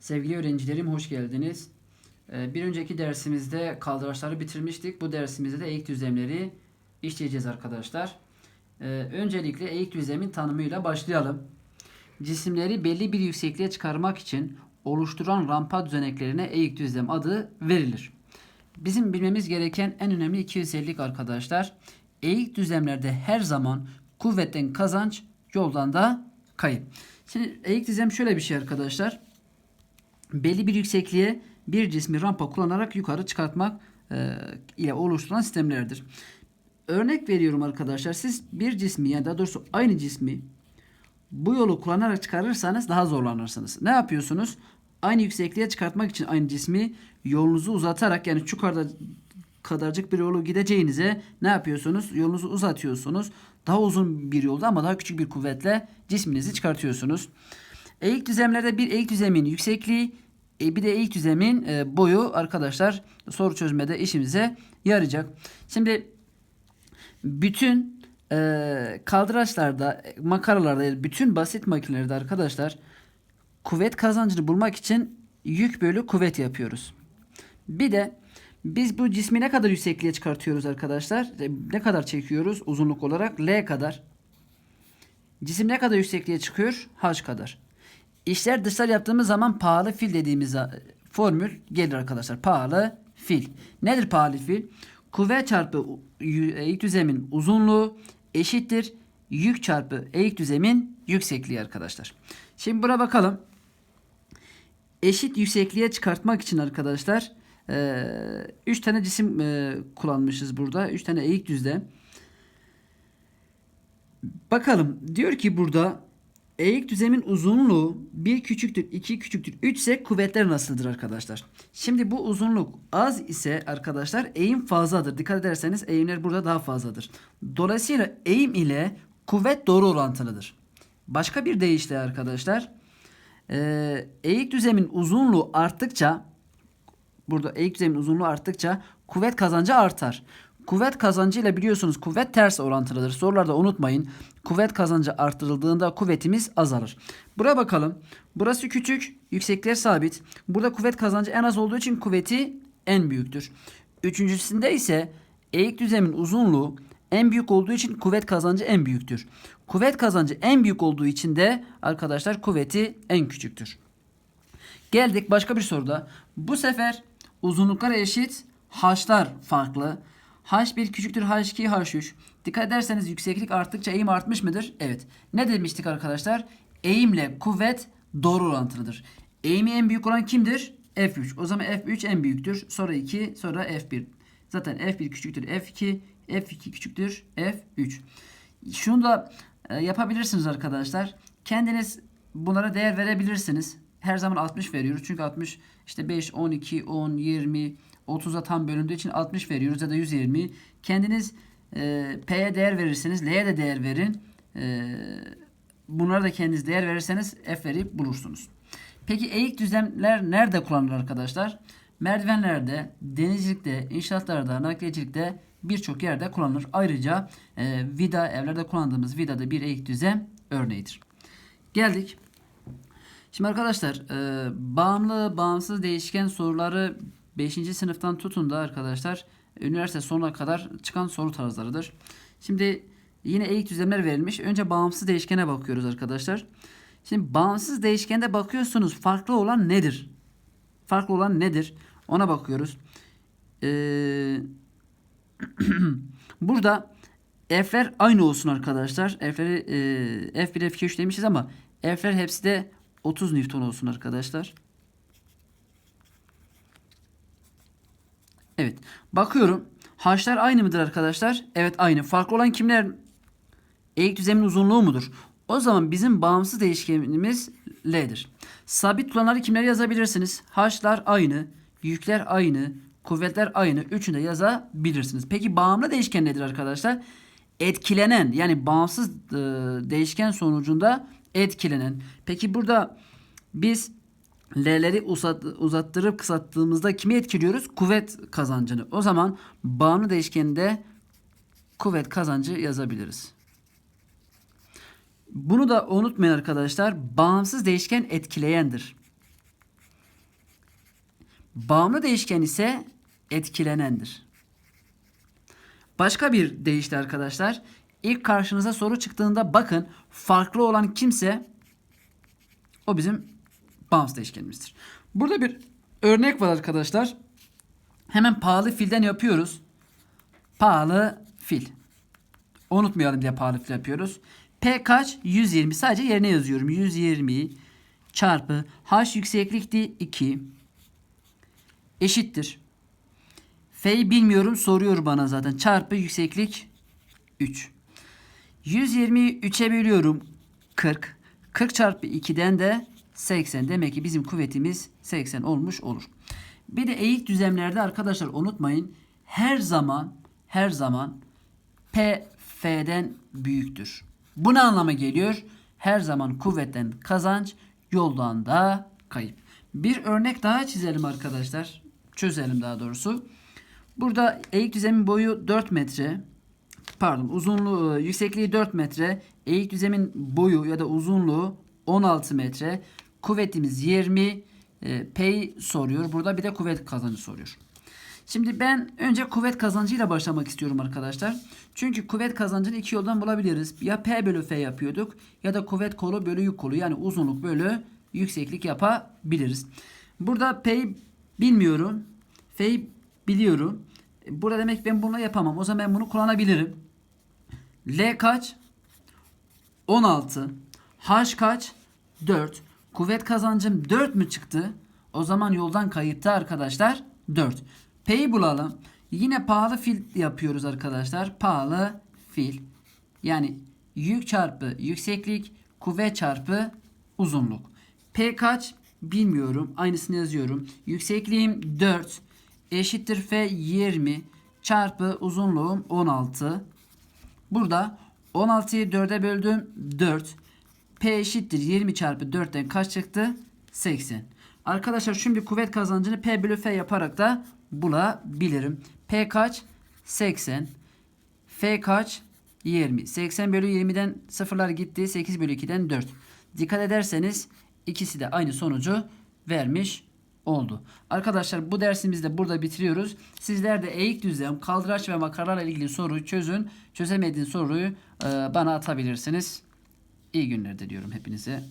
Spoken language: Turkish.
Sevgili öğrencilerim hoş geldiniz. Ee, Bir önceki dersimizde kaldıraçları bitirmiştik. Bu dersimizde de eğik düzlemleri işleyeceğiz arkadaşlar. Ee, Öncelikle eğik düzlemin tanımıyla başlayalım. Cisimleri belli bir yüksekliğe çıkarmak için oluşturan rampa düzeneklerine eğik düzlem adı verilir. Bizim bilmemiz gereken en önemli iki özellik arkadaşlar. Eğik düzlemlerde her zaman kuvvetten kazanç, yoldan da kayıp. Şimdi eğik düzlem şöyle bir şey arkadaşlar. Belli bir yüksekliğe bir cismi rampa kullanarak yukarı çıkartmak e, ile oluşturulan sistemlerdir. Örnek veriyorum arkadaşlar. Siz bir cismi yani daha doğrusu aynı cismi bu yolu kullanarak çıkarırsanız daha zorlanırsınız. Ne yapıyorsunuz? Aynı yüksekliğe çıkartmak için aynı cismi yolunuzu uzatarak yani çukurda kadarcık bir yolu gideceğinize ne yapıyorsunuz? Yolunuzu uzatıyorsunuz. Daha uzun bir yolda ama daha küçük bir kuvvetle cisminizi çıkartıyorsunuz. Eğik düzlemlerde bir eğik düzlemin yüksekliği e, bir de eğik düzlemin e, boyu arkadaşlar soru çözmede işimize yarayacak. Şimdi bütün e, kaldıraçlarda, makaralarda, bütün basit makinelerde arkadaşlar kuvvet kazancını bulmak için yük bölü kuvvet yapıyoruz. Bir de biz bu cismi ne kadar yüksekliğe çıkartıyoruz arkadaşlar? Ne kadar çekiyoruz uzunluk olarak? L kadar. Cisim ne kadar yüksekliğe çıkıyor? H kadar. İşler dışlar yaptığımız zaman pahalı fil dediğimiz e, formül gelir arkadaşlar. Pahalı fil. Nedir pahalı fil? Kuvvet çarpı eğik düzemin uzunluğu eşittir. Yük çarpı eğik düzemin yüksekliği arkadaşlar. Şimdi buna bakalım. Eşit yüksekliğe çıkartmak için arkadaşlar 3 tane cisim e, kullanmışız burada. 3 tane eğik düzlem. Bakalım diyor ki burada eğik düzemin uzunluğu 1 küçüktür 2 küçüktür 3 ise kuvvetler nasıldır arkadaşlar? Şimdi bu uzunluk az ise arkadaşlar eğim fazladır. Dikkat ederseniz eğimler burada daha fazladır. Dolayısıyla eğim ile kuvvet doğru orantılıdır. Başka bir deyişle arkadaşlar eee, eğik düzemin uzunluğu arttıkça burada eğik düzemin uzunluğu arttıkça kuvvet kazancı artar. Kuvvet kazancı ile biliyorsunuz kuvvet ters orantılıdır. Sorularda unutmayın. Kuvvet kazancı arttırıldığında kuvvetimiz azalır. Buraya bakalım. Burası küçük, yüksekler sabit. Burada kuvvet kazancı en az olduğu için kuvveti en büyüktür. Üçüncüsünde ise eğik düzemin uzunluğu en büyük olduğu için kuvvet kazancı en büyüktür. Kuvvet kazancı en büyük olduğu için de arkadaşlar kuvveti en küçüktür. Geldik başka bir soruda. Bu sefer uzunluklar eşit, h'lar farklı. H1 küçüktür H2 H3. Dikkat ederseniz yükseklik arttıkça eğim artmış mıdır? Evet. Ne demiştik arkadaşlar? Eğimle kuvvet doğru orantılıdır. Eğimi en büyük olan kimdir? F3. O zaman F3 en büyüktür. Sonra 2, sonra F1. Zaten F1 küçüktür F2, F2 küçüktür F3. Şunu da e, yapabilirsiniz arkadaşlar. Kendiniz bunlara değer verebilirsiniz. Her zaman 60 veriyoruz. Çünkü 60 işte 5, 12, 10, 20, 30'a tam bölündüğü için 60 veriyoruz ya da 120. Kendiniz e, P'ye değer verirseniz L'ye de değer verin. E, bunlara da kendiniz değer verirseniz F verip bulursunuz. Peki eğik düzlemler nerede kullanılır arkadaşlar? Merdivenlerde, denizcilikte, inşaatlarda, nakliyecilikte birçok yerde kullanılır. Ayrıca e, vida, evlerde kullandığımız vida da bir eğik düzlem örneğidir. Geldik. Şimdi arkadaşlar e, bağımlı, bağımsız değişken soruları 5. sınıftan tutun da arkadaşlar üniversite sonuna kadar çıkan soru tarzlarıdır. Şimdi yine eğik düzlemler verilmiş. Önce bağımsız değişkene bakıyoruz arkadaşlar. Şimdi bağımsız değişkende bakıyorsunuz farklı olan nedir? Farklı olan nedir? Ona bakıyoruz. Ee, burada F'ler aynı olsun arkadaşlar. F'leri e, F1, F2, 3 demişiz ama F'ler hepsi de 30 Newton olsun arkadaşlar. Evet. Bakıyorum. H'lar aynı mıdır arkadaşlar? Evet aynı. Farklı olan kimler? Eğik düzemin uzunluğu mudur? O zaman bizim bağımsız değişkenimiz L'dir. Sabit tutanları kimler yazabilirsiniz? H'lar aynı. Yükler aynı. Kuvvetler aynı. Üçünü de yazabilirsiniz. Peki bağımlı değişken nedir arkadaşlar? Etkilenen yani bağımsız e, değişken sonucunda etkilenen. Peki burada biz L'leri uzat, uzattırıp kısalttığımızda kimi etkiliyoruz? Kuvvet kazancını. O zaman bağımlı değişkeninde kuvvet kazancı yazabiliriz. Bunu da unutmayın arkadaşlar. Bağımsız değişken etkileyendir. Bağımlı değişken ise etkilenendir. Başka bir deyişle arkadaşlar. İlk karşınıza soru çıktığında bakın farklı olan kimse o bizim bağımsız değişkenimizdir. Burada bir örnek var arkadaşlar. Hemen pahalı filden yapıyoruz. Pahalı fil. Unutmayalım diye pahalı fil yapıyoruz. P kaç? 120. Sadece yerine yazıyorum. 120 çarpı H yükseklikti 2 eşittir. F'yi bilmiyorum soruyor bana zaten. Çarpı yükseklik 3. 120'yi 3'e bölüyorum 40. 40 çarpı 2'den de 80. Demek ki bizim kuvvetimiz 80 olmuş olur. Bir de eğik düzlemlerde arkadaşlar unutmayın her zaman her zaman P F'den büyüktür. Bu ne anlama geliyor? Her zaman kuvvetten kazanç, yoldan da kayıp. Bir örnek daha çizelim arkadaşlar. Çözelim daha doğrusu. Burada eğik düzlemin boyu 4 metre. Pardon uzunluğu e, yüksekliği 4 metre. Eğik düzlemin boyu ya da uzunluğu 16 metre. Kuvvetimiz 20. E, P'yi soruyor. Burada bir de kuvvet kazancı soruyor. Şimdi ben önce kuvvet kazancıyla başlamak istiyorum arkadaşlar. Çünkü kuvvet kazancını iki yoldan bulabiliriz. Ya P bölü F yapıyorduk ya da kuvvet kolu bölü yük kolu yani uzunluk bölü yükseklik yapabiliriz. Burada P'yi bilmiyorum. F'yi biliyorum. Burada demek ben bunu yapamam. O zaman ben bunu kullanabilirim. L kaç? 16. H kaç? 4. Kuvvet kazancım 4 mü çıktı? O zaman yoldan kayıpta arkadaşlar 4. P'yi bulalım. Yine pahalı fil yapıyoruz arkadaşlar. Pahalı fil. Yani yük çarpı yükseklik, kuvvet çarpı uzunluk. P kaç? Bilmiyorum. Aynısını yazıyorum. Yüksekliğim 4 eşittir F 20 çarpı uzunluğum 16. Burada 16'yı 4'e böldüm 4. P eşittir 20 çarpı 4'ten kaç çıktı? 80. Arkadaşlar şimdi kuvvet kazancını P bölü F yaparak da bulabilirim. P kaç? 80. F kaç? 20. 80 bölü 20'den sıfırlar gitti. 8 bölü 2'den 4. Dikkat ederseniz ikisi de aynı sonucu vermiş oldu. Arkadaşlar bu dersimizi de burada bitiriyoruz. Sizler de eğik düzlem, kaldıraç ve makaralarla ilgili soruyu çözün. Çözemediğiniz soruyu e, bana atabilirsiniz. İyi günler diliyorum hepinize.